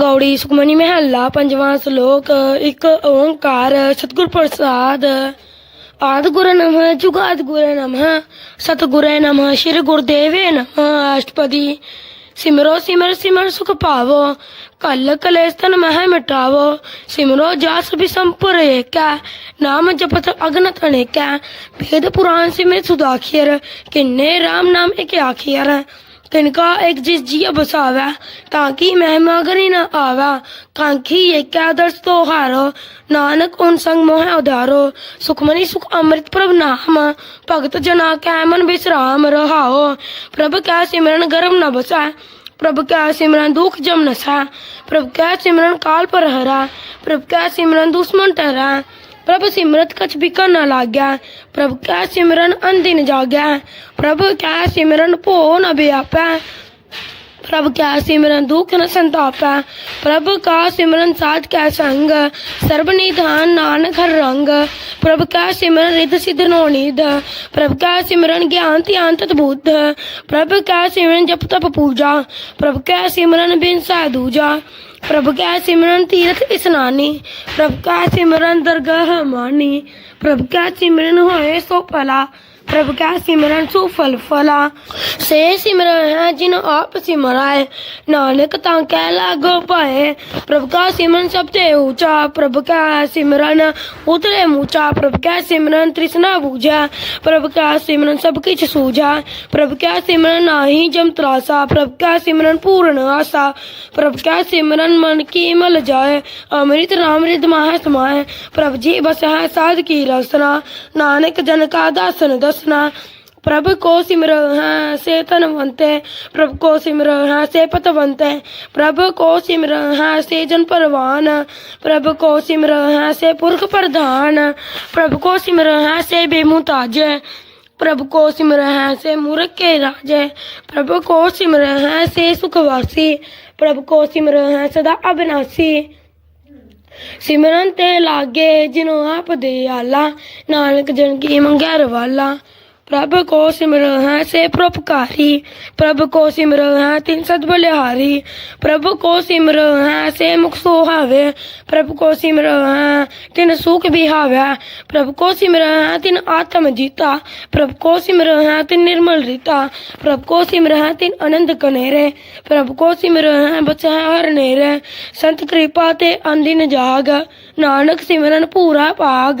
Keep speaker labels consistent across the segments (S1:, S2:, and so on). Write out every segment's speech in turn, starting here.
S1: ਗੌੜੀ ਸੁਖਮਨੀ ਮਹੱਲਾ ਪੰਜਵਾਂ ਸ਼ਲੋਕ ਇੱਕ ਓੰਕਾਰ ਸਤਿਗੁਰ ਪ੍ਰਸਾਦ ਆਦ ਗੁਰੂ ਨਮः ਜੁਗਾਦ ਗੁਰੂ ਨਮः ਸਤਿਗੁਰੇ ਨਮः ਸ਼੍ਰੀ ਗੁਰਦੇਵੇ ਨਮः ਅਸ਼ਟਪਦੀ ਸਿਮਰੋ ਸਿਮਰ ਸਿਮਰ ਸੁਖ ਪਾਵੋ ਕਲ ਕਲੇਸ਼ ਤਨ ਮਹਿ ਮਿਟਾਵੋ ਸਿਮਰੋ ਜਾਸ ਵੀ ਸੰਪੁਰ ਏਕੈ ਨਾਮ ਜਪਤ ਅਗਨਤ ਅਨੇਕੈ ਵੇਦ ਪੁਰਾਣ ਸਿਮਰ ਸੁਦਾਖਿਰ ਕਿੰਨੇ RAM ਨਾਮ ਇੱਕ ਆਖਿਰ तिनका एक जिस जिया बसावा ताकि महिमा करी न आवा। कांखी ये क्या दर्श तो हारो, नानक उन संग मोह उधारो। सुखमनी सुख अमृत प्रभ नाम, भगत जना कै मन विश्राम रहाओ। प्रभ क्या सिमरन गर्भ न बसा, प्रभ क्या सिमरन दुख जम नसा। प्रभ क्या सिमरन काल पर हरा, प्रभ क्या सिमरन दुश्मन टहरा प्रभ सिमरत कछ बिकर न लाग्या प्रभु क्या सिमरन अनदिन जाग्या प्रभ क्या सिमरन भो न व्यापै प्रभ क्या सिमरन दुख न संतापै, प्रभ का सिमरन साध कै संग सर्ब निधान नानक हर रंग, प्रभु क्या सिमरन रिध सिद्ध नो निध प्रभ क्या सिमरन ज्ञान तत बुद्ध, प्रभ क्या सिमरन जप तप पूजा, प्रभु क्या सिमरन बिन साधुजा प्रभ कै सिमरन तीर्थ स्नानी प्रभु क्या सिमरन दरगाह मानी प्रभु क्या सिमरन होए सो फला प्रभु कै सिमरन सुफल फला से सिमरन है जिन आप सिमराए नानक ता कह लागो पाए प्रभ का सिमरन सबसे ऊँचा प्रभ का सिमरन उतरे मूचा प्रभ क्या सिमरन तृष्णा बूझा प्रभ क्या सिमरन सब किछ सूझा प्रभ क्या सिमरन नाही जम त्रासा प्रभ क्या सिमरन पूर्ण आशा प्रभ क्या सिमरन मन की मल जाए अमृत राम रिद प्रभ जी बस है साध की रसना नानक जन का दासन दसना ਪ੍ਰਭ ਕੋ ਸਿਮਰ ਹਾਂ, ਸੇ ਧਨਵੰਤ ਹੈ ਪ੍ਰਭ ਕੋ ਸਿਮਰ ਹਾਂ, ਸੇ ਪਤਵੰਤ ਹੈ ਪ੍ਰਭ ਕੋ ਸਿਮਰ ਹਾਂ, ਸੇ ਜਨ ਪਰਵਾਨ, ਪ੍ਰਭ ਕੋ ਸਿਮਰ ਹਾਂ, ਸੇ ਪੁਰਖ ਪ੍ਰਧਾਨ, ਪ੍ਰਭ ਕੋ ਸਿਮਰ ਹਾਂ, ਸੇ ਬੇਮੁਤਾਜ ਹੈ ਪ੍ਰਭ ਕੋ ਸਿਮਰ ਹੈ, ਸੇ ਮੂਰਖ ਕੇ ਰਾਜ ਹੈ ਪ੍ਰਭ ਕੋ ਸਿਮਰ ਹੈ, ਸੇ ਸੁਖਵਾਸੀ, ਪ੍ਰਭ ਕੋ ਸਿਮਰ ਹੈ, ਸਦਾ ਅਬਨਾਸੀ। ਸਿਮਰਨ ਤੇ ਲਾਗੇ, ਜਿਨੋ ਆਪ ਦੇ ਆਲਾ, ਨਾਨਕ ਜਨ ਕੀ ਮੰਗਿਆ ਰਵਾਲਾ। ਪ੍ਰਭ ਕੋ ਸਿਮਰ ਹੈ, ਸੇ ਪ੍ਰੋਪਕਾਰੀ ਪ੍ਰਭ ਕੋ ਸਿਮਰ ਹੈ, ਤਿਨ ਸਦ ਬਲਿਹਾਰੀ। ਪ੍ਰਭ ਕੋ ਸਿਮਰ ਹੈ, ਸੇ ਮੁਖ ਸੁਹਾਵੇ। ਪ੍ਰਭ ਕੋ ਸਿਮਰ ਹੈ, ਤਿਨ ਸੁਖ ਬਿਹਾਵੇ ਪ੍ਰਭ ਕੋ ਸਿਮਰ ਹੈ, ਤਿਨ ਆਤਮ ਜੀਤਾ। ਪ੍ਰਭ ਕੋ ਸਿਮਰ ਹੈ, ਤਿਨ ਨਿਰਮਲ ਰੀਤਾ। ਪ੍ਰਭ ਕੋ ਸਿਮਰ ਹੈ, ਤਿਨ ਅਨੰਦ ਕਨੇਰੇ। ਪ੍ਰਭ ਕੋ ਸਿਮਰ ਹੈ ਬਚਾ ਹਰ ਨੇਰੇ। ਸੰਤ ਕਿਰਪਾ ਤੇ ਅੰਦਿਨ ਜਾਗ। ਨਾਨਕ ਸਿਮਰਨ ਪੂਰਾ ਭਾਗ।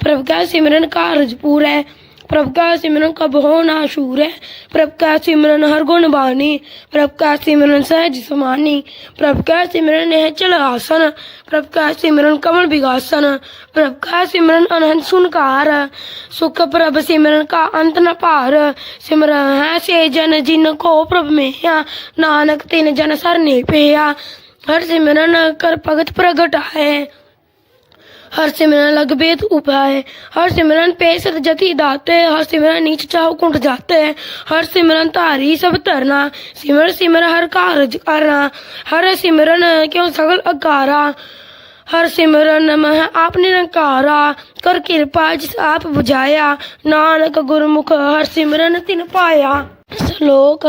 S1: ਪ੍ਰਭ ਕਾ ਸਿਮਰਨ ਕਾਰਜ ਪੂਰਾ। प्रभ का सिमरन कब हो ना शूर है। प्रभ का सिमरन हर गुण बानी। प्रभ का सिमरन सहज समानी। प्रभ का सिमरन है चल आसन। प्रभ का सिमरन कमल विगासन। प्रभ का सिमरन अनंत सुनकार। सुख प्रभ सिमरन का अंत न पार। सिमरन है से जन जिन को प्रभ में नानक तिन जन सरने पेया हर सिमरन कर भगत प्रगट ਹਰ ਸਿਮਰਨ ਲਗ ਬੇਦ ਉਪਾਏ, ਹਰ ਸਿਮਰਨ ਪੇਸਰ ਜਤੀ ਦਾਤੇ, ਹਰ ਸਿਮਰਨ ਨੀਚ ਚਾਉ ਕੁੰਡ ਜਾਤੇ, ਹਰ ਸਿਮਰਨ ਧਾਰੀ ਸਭ ਧਰਨਾ, ਸਿਮਰ ਸਿਮਰ ਹਰ ਕਾਰਜ ਕਰਨਾ, ਹਰ ਸਿਮਰਨ ਕਿਉ ਸਗਲ ਅਕਾਰਾ, ਹਰ ਸਿਮਰਨ ਮਹ ਆਪ ਨਿਰੰਕਾਰਾ, ਕਰ ਕਿਰਪਾ ਜਿਸ ਆਪ ਬੁਝਾਇਆ, ਨਾਨਕ ਗੁਰਮੁਖ ਹਰ ਸਿਮਰਨ ਤਿਨ ਪਾਇਆ। ਸ਼ਲੋਕ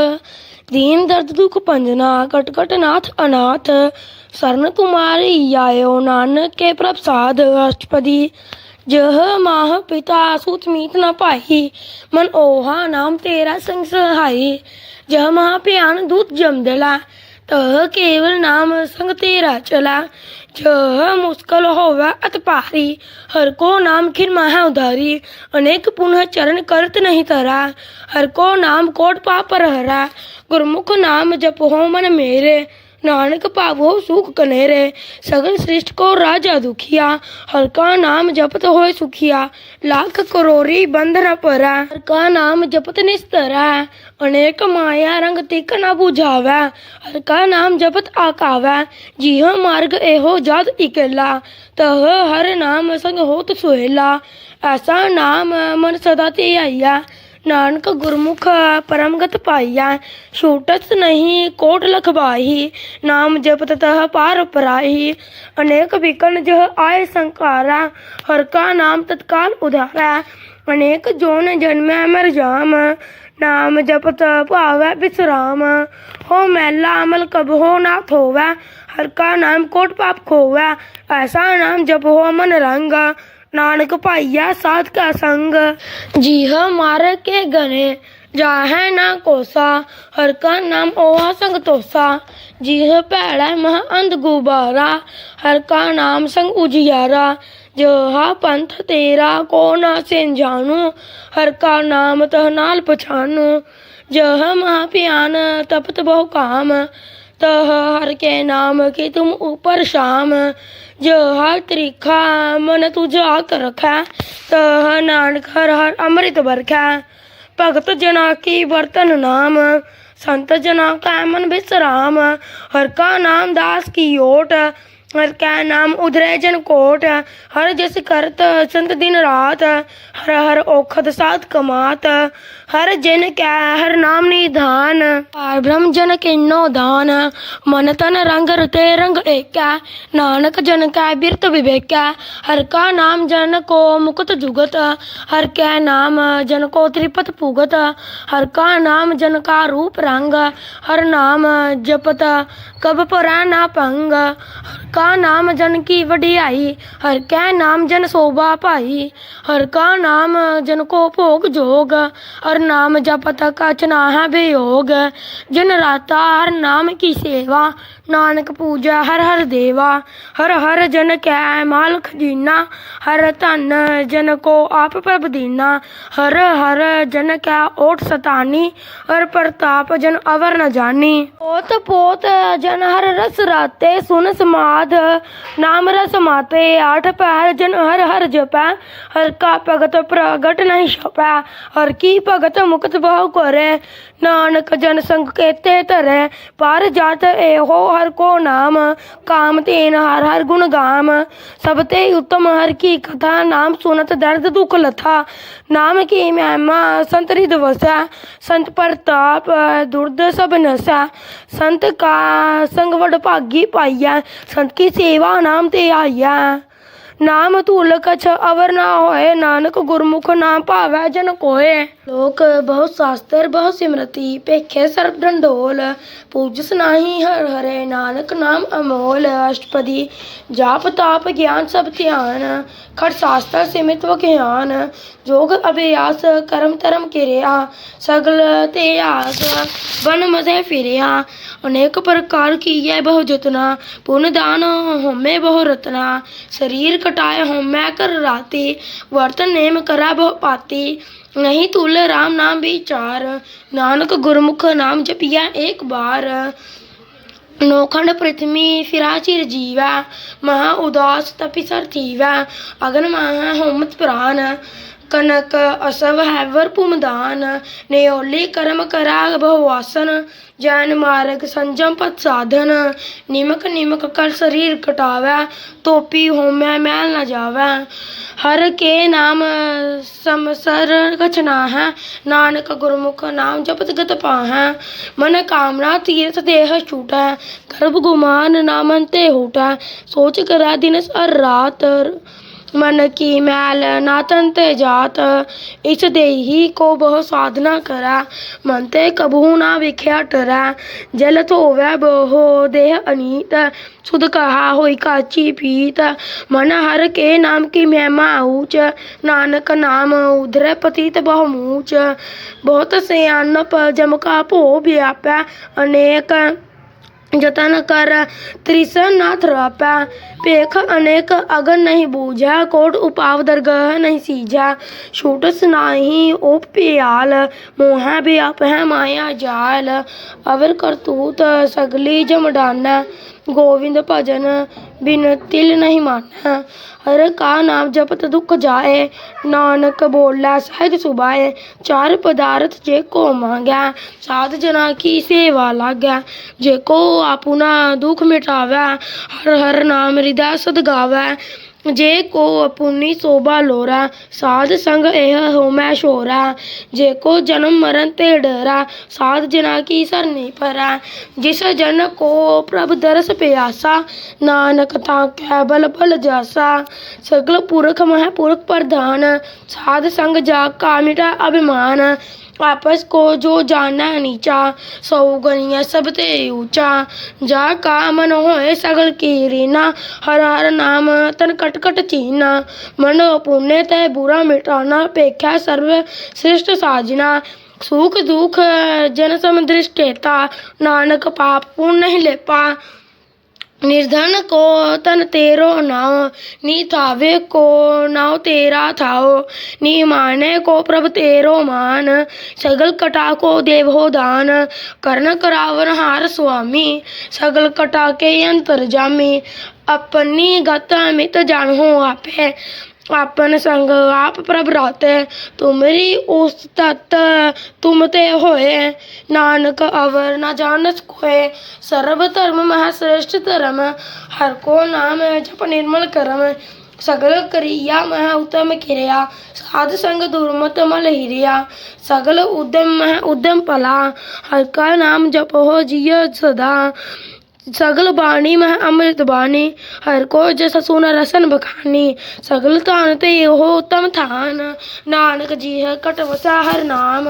S1: ਦੀਨ ਦਰਦ ਦੁਖ ਪੰਜਨਾ ਕਟ ਨਾਥ ਅਨਾਥ शरण तुम्हारी आयो, नानक के प्रसाद अष्टपदी जह माह पिता सुत मीत न पाही, मन ओहा नाम तेरा संग सहाई। जह महा प्यान दूत जम दला, तह केवल नाम संग तेरा चला। जह मुश्किल होवे अत पारी, हर को नाम खिर महा उधारी। अनेक पुनः चरण करत नहीं तरा, हर को नाम कोट पापर हरा गुरमुख नाम जप हो मन मेरे। नानक पावो सुख कनेरे, सगल श्रेष्ठ को राजा दुखिया हल्का नाम जपत होए सुखिया, लाख करोरी बंध न परा नाम जपत निस्तरा, अनेक माया रंग तिक न बुझावे हल्का नाम जपत आकावे, जीह मार्ग एहो जात इकेला, तह हर नाम संग होत सुहेला, ऐसा नाम मन सदा ते आइया ਨਾਨਕ ਗੁਰਮੁਖ ਪਰਮਗਤ ਪਾਈਆ ਛੂਟਤ ਨਹੀਂ ਕੋਟ ਲਖਵਾਹੀ ਨਾਮ ਜਪਤ ਤਹ ਪਾਰ ਪਰਾਹੀ ਅਨੇਕ ਵਿਕਨ ਜਹ ਆਏ ਸੰਕਾਰਾ ਹਰ ਕਾ ਨਾਮ ਤਤਕਾਲ ਉਧਾਰਾ ਅਨੇਕ ਜੋਨ ਜਨਮੈ ਮਰ ਜਾਮ ਨਾਮ ਜਪਤ ਭਾਵੈ ਬਿਸਰਾਮ ਹੋ ਮੈਲਾ ਅਮਲ ਕਬ ਹੋ ਨਾ ਥੋਵੈ ਹਰ ਕਾ ਨਾਮ ਕੋਟ ਪਾਪ ਖੋਵੈ ਐਸਾ ਨਾਮ ਜਪ ਹੋ ਮਨ ਰੰਗ नानक पाइया साध का संग। जी हाँ, मार के गने जा है ना कोसा, हर का नाम ओवा संग तोसा। जीह हाँ, भैड़ा मह अंध गुबारा, हर का नाम संग उजियारा। जो हा पंथ तेरा, को ना से जानू, हर का नाम तह नाल पछानू। जह महा प्यान, तपत बहु काम। तह हर के नाम के तुम ऊपर शाम जो हर त्रिखा मन तुझ आक रखा तह नानक हर हर अमृत बरखा भगत जना की बर्तन नाम संत जना का मन विश्राम हर का नाम दास की ओट हर का नाम उधरे जन कोट हर जस करत संत दिन रात हर हर औखद साथ कमात हर जन क्या हर नाम निधान पार ब्रह्म जन किन्नो दान मन तन रंग रते रंग एका नानक जन का बिरत विवेका हर का नाम जन को मुकुत जुगत हर क्या नाम जन को त्रिपत पुगत हर का नाम जन का रूप रंग हर नाम जपत कब पुरा ना पंग हर का नाम जन की वडियाई हर कै नाम जन शोभा पाई ਹਰ ਕਾ ਨਾਮ ਜਨ ਕੋ ਭੋਗ ਜੋਗ, ਹਰ ਨਾਮ ਜਪਤ ਕਛ ਨਾ ਹੈ ਵਿਯੋਗ ਰਾਤਾ ਹਰ ਨਾਮ ਕੀ ਸੇਵਾ ਨਾਨਕ ਪੂਜਾ ਹਰ ਹਰ ਦੇਵਾ, ਹਰ ਹਰ ਜਨ ਕੈ ਮਾਲ ਖਜੀਨਾ ਹਰ ਧਨ ਜਨ ਕੋ ਆਪ ਪ੍ਰਭ ਦੀਨਾ, ਹਰ ਹਰ ਜਨ ਕੈ ਓਟ ਸਤਾਨੀ, ਹਰ ਪ੍ਰਤਾਪ ਜਨ ਅਵਰ ਨ ਜਾਣੀ ਪੋਤ ਪੋਤ ਜਨ ਹਰ ਰਸ ਰਾਤੇ, ਸੁਨ ਸਮਾਧ ਨਾਮ ਰਸ ਮਾਤੇ, ਆਠ ਪਹਿਰ ਜਨ ਹਰ ਹਰ ਜਪੈ, ਹਰ ਕਾ ਭਗਤ ਪ੍ਰਗਟ ਨਹੀਂ ਛਪੈ, ਹਰ ਕੀ ਭਗਤ ਮੁਕਤ ਬਹੁ ਕਰੇ, ਨਾਨਕ ਜਨ ਸੰਗ ਕੇਤੇ ਧਰੇ, ਪਰ ਜਤ ਇਹੋ हर को नाम। काम तेन हर हर गुण गाम। सब ते उत्तम, हर की कथा नाम सुनत दर्द दुख लथा। नाम की महिमा संत हृद वसा। संत प्रताप, दुर्द सब नसा। संत का संग भागी पाइया। संत की सेवा नाम ते आइया। नाम तूल कछ अवर ना होए। नानक गुरमुख ना भावै जन कोए। ਲੋਕ ਬਹੁ ਸਾਸਤਰ ਬਹੁ ਸਿਮਰਤੀ, ਭੇਖੇ ਸਰਬ ਡੰਡੋਲ ਪੂਜਸ ਨਾਹੀ ਹਰ ਹਰੇ ਨਾਨਕ, ਨਾਮ ਅਮੋਲ, ਅਸ਼ਟਪਦੀ, ਜਾਪ ਤਾਪ ਗਿਆਨ ਸਭ ਧਿਆਨ, ਖੜ ਸਾਸਤਰ ਸਿਮਿਤ ਗਿਆਨ, ਜੋਗ ਅਭਿਆਸ ਕਰਮ ਧਰਮ ਕਿਰਿਆ, ਸਗਲ ਤੇ ਆਸ ਬਨ ਮਸੇ ਫਿਰਿਆ, ਅਨੇਕ ਪ੍ਰਕਾਰ ਕੀਏ ਬਹੁ ਜਤਨਾ, ਪੁਨ ਦਾਨ ਹੋਮੇ ਬਹੁ ਰਤਨਾ, ਸਰੀਰ ਕਟਾਏ ਹੋਮੈ ਕਰ ਰਾਤੀ, ਵਰਤ ਨੇਮ ਕਰਾ ਬਹੁ ਪਾਤੀ ਨਹੀਂ ਤੁਲ ਰਾਮ ਨਾਮ ਵਿਚਾਰ, ਨਾਨਕ ਗੁਰਮੁਖ ਨਾਮ ਜਪੀਆ ਏਕ ਬਾਰ। ਨੋਖੰਡ ਪ੍ਰਿਥਮੀ ਫਿਰਾਚਿਰ ਜੀਵਾ, ਮਹਾ ਉਦਾਸ ਤਪਿ ਥੀਵਾ, ਅਗਨ ਮਹਾ ਹੋਮਤ ਪ੍ਰਾਨ। कनक असव हैवर पुमदान नेओली कर्म करा बहुवासन जैन मार्ग संजम पद साधन निमक निमक कर शरीर कटावै तोपी होमै मैल न जावै हर के नाम समसर कछना है नानक गुरमुख नाम जपत गत पाहै मन कामना तीर्थ देह छूटै गर्भ गुमान नामन ते सोच करै दिन हर रात मन की मैल ना तन ते जात इस देही को बहु साधना करै मन ते कबहू ना विख्या टरै जल धोवै बहु देह अनीत सुध कहा होई काची पीत मन हर के नाम की महिमा ऊंच नानक नाम उधर पतित बहु मूच बहुत सियानप जम का भो व्यापै अनेक जतन कर त्रिसन ना थ्रापै पेख अनेक अगन नहीं बूझै कोट उपाव दरगह नहीं सीझै छूटस नाही ओप पियाल मोह व्याप है माया जाल अवर करतूत सगली जमडान ਗੋਵਿੰਦ ਭਜਨ ਬਿਨ ਤਿਲ ਨਹੀਂ ਮਾਨੈ। ਹਰ ਕਾ ਨਾਮ ਜਪਤ ਦੁਖ ਜਾਏ, ਨਾਨਕ ਬੋਲਾ ਸਹਿਜ ਸੁਭਾਏ, ਚਾਰ ਪਦਾਰਥ ਜੇ ਕੋ ਮੰਗੈ, ਸਾਧ ਜਨਾ ਕੀ ਸੇਵਾ ਲਾਗੈ, ਜੇ ਕੋ ਆਪੁਨਾ ਦੁਖ ਮਿਟਾਵੈ, ਹਰ ਹਰ ਨਾਮ ਹਿਰਦੈ ਸਦ ਗਾਵੈ। जे को अपनी शोभा लोरा साध संग एह होमै शोरा जे को जन्म मरण ते डरा साध जना की सरनी परा जिस जन को प्रभ दरस प्यासा नानक ताकै बल बल जासा सगल पुरख मह पुरख प्रधान साध संग जाग का मिटा अभिमान आपस को जो जाना नीचा, सौ गनिया सब ते ऊँचा। जा का मन होए सगल की रीना हर हर नाम तन कट कट चीना। मन पुण्य तय बुरा मिटाना, पेख्या सर्व श्रेष्ठ साजना। सुख दुख जन सम नानक पाप पुण्य लेपा। निर्धन को तन तेरो नाव, नी थावे को नाव तेरा थाओ नी माने को प्रभ तेरो मान। सगल कटा को देव दान, कर्ण करावन हार स्वामी। सगल कटा के अंतर जामी, अपनी गत मित जानहो आपे। आपन संग आप प्रभ राते तुमरी उस तत् तुम ते होए नानक अवर न जानस कोय सर्व धर्म महाश्रेष्ठ धर्म, हर को नाम जप निर्मल करम। सगल करिया मह उत्तम किरिया, साध संग दुर्मत मल हिरिया। सगल उद्यम मह उद्यम पला हर का नाम जप हो जिय सदा। ਸਗਲ ਬਾਣੀ ਮਹਿ ਅੰਮ੍ਰਿਤ ਬਾਣੀ, ਹਰ ਕੋ ਜਸ ਸੁਨ ਰਸਨ ਬਖਾਨੀ, ਸਗਲ ਧਨ ਤੇ ਉਹ ਉਤਮ ਥਾਨ, ਨਾਨਕ ਜੀ ਹੈ ਕਟ ਵਸਾ ਹਰ ਨਾਮ।